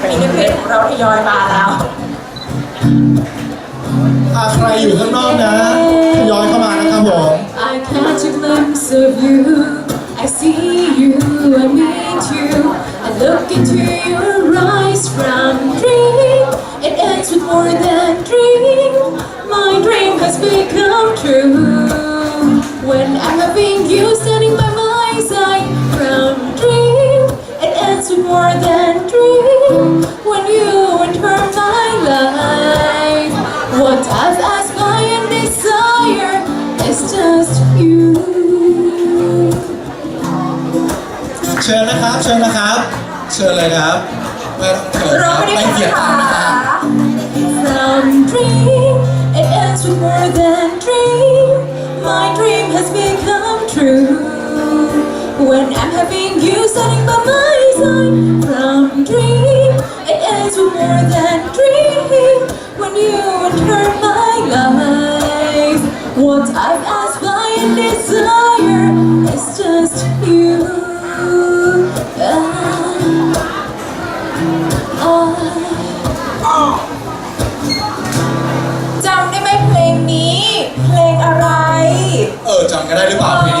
เพลงของเราทยอยมาแล้ว อ่ะใครอยู่ข้างนอกนะทยอยเข้ามานะครับผม I catch a glimpse of you. I see you, I meet you. I look into your eyes from dream. It ends with more than dream. My dream has become true. When I'm having you standing by my side from dream. It ends with more than ชิญนะครับ เชิญนะครับ เชิญเลยครับไม่ต้องเชิญค ร้อ รั ง บ ไม่ได้ ไม่ ใช่ เกียร ไหม ติ คะ นะครับ From dream, it ends with more than dream. My dream has become true. When I'm having you standing by my side. From dream, it ends with more than dream. When you enter my life, what I've asked by and desire is just you. จำได้ไหมเพลงนี้ เพลงอะไร เออจำกันได้หรือเปล่าเพลงนี้